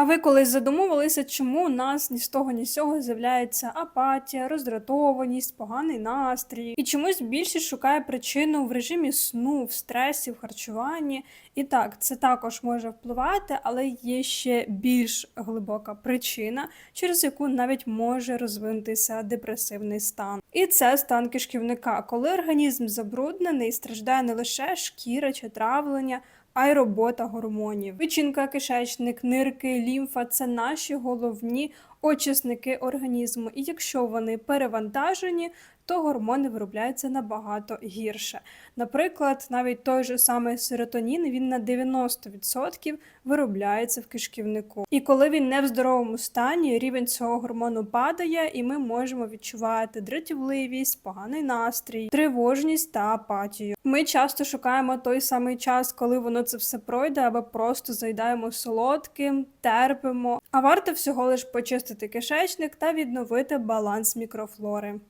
А ви колись задумувалися, чому у нас ні з того, ні з сього з'являється апатія, роздратованість, поганий настрій, і чомусь більшість шукає причину в режимі сну, в стресі, в харчуванні. І так, це також може впливати, але є ще більш глибока причина, через яку навіть може розвинутися депресивний стан. І це стан кишківника, коли організм забруднений, страждає не лише шкіра чи травлення, а й робота гормонів. Печінка, кишечник, нирки, лімфа це наші головні очисники організму. І якщо вони перевантажені, то гормони виробляються набагато гірше. Наприклад, навіть той же самий серотонін він на 90% виробляється в кишківнику. І коли він не в здоровому стані, рівень цього гормону падає, і ми можемо відчувати дратівливість, поганий настрій, тривожність та апатію. Ми часто шукаємо той самий час, коли воно це все пройде, або просто заїдаємо солодким, терпимо. А варто всього лиш почистити кишечник та відновити баланс мікрофлори.